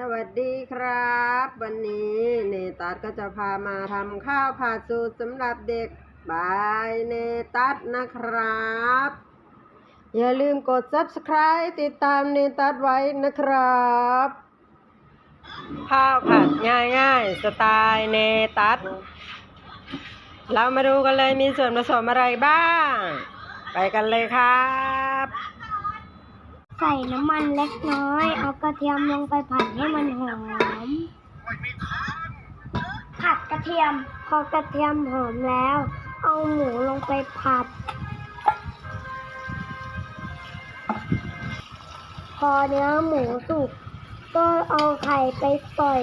สวัสดีครับ วันนี้เนตัสก็จะพามาทำข้าวผัดสูตรสำหรับเด็กบายเนตัสนะครับ อย่าลืมกด subscribe ติดตามเนตัสไว้นะครับ ข้าวผัดง่ายๆ สไตล์เนตัสเรามาดูกันเลยมีส่วนผสมอะไรบ้าง ไปกันเลยครับ ใส่น้ำมันเล็กน้อย เอากระเทียมลงไปผัดให้มันหอม ผัดกระเทียม พอกระเทียมหอมแล้ว เอาหมูลงไปผัด พอเนื้อหมูสุก ก็เอาไข่ไปปล่อย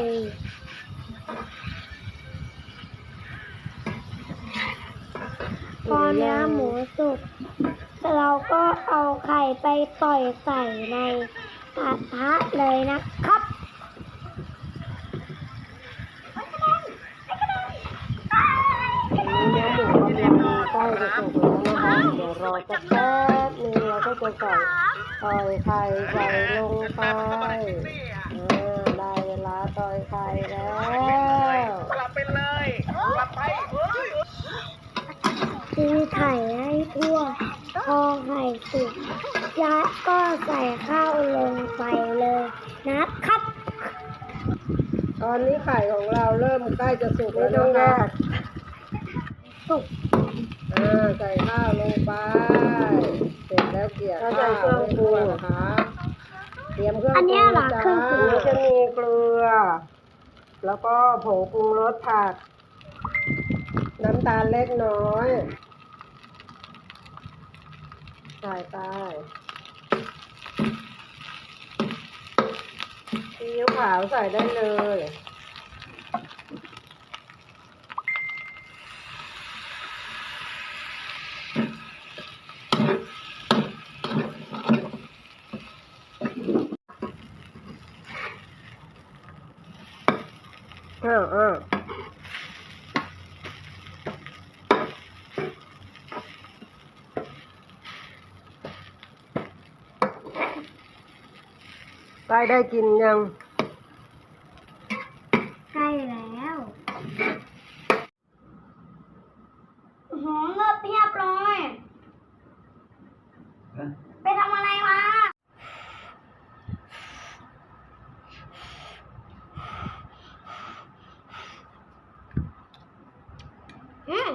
พอเนื้อหมูสุก เราก็เอาไข่ไปต่อยใส่ในกระทะเลยนะครับเนื้อหมูกำลังใกล้จะสุกแล้วนะคะเดี๋ยวรอสักแป๊บนึงเราก็จะใส่ต่อยไข่ใส่ลงไปอ่าได้เวลาต่อยไข่แล้ว ตีไข่ให้ทั่ว พอไข่สุกยัดก็ใส่ข้าวลงไปเลยนะครับ ตอนนี้ไข่ของเราเริ่มใกล้จะสุกแล้วนะคะสุกอ่าใส่ข้าวลงไป เสร็จแล้วเกลี่ยข้าวให้ทั่วนะคะเตรียมเครื่องอันเนี้ยเหรอปเครื่องปรุงจ้าจะมีเกลือ แล้วก็ผงปรุงรสผัดน้ำตาลเล็กน้อย ใส่ไปซีอิ๊วขาวใส่ได้เลยอ้าว อ้าวใกล้ได้กินยัง ใกล้แล้วหอมเลิศเพียบเลยไปทำอะไรมาอืม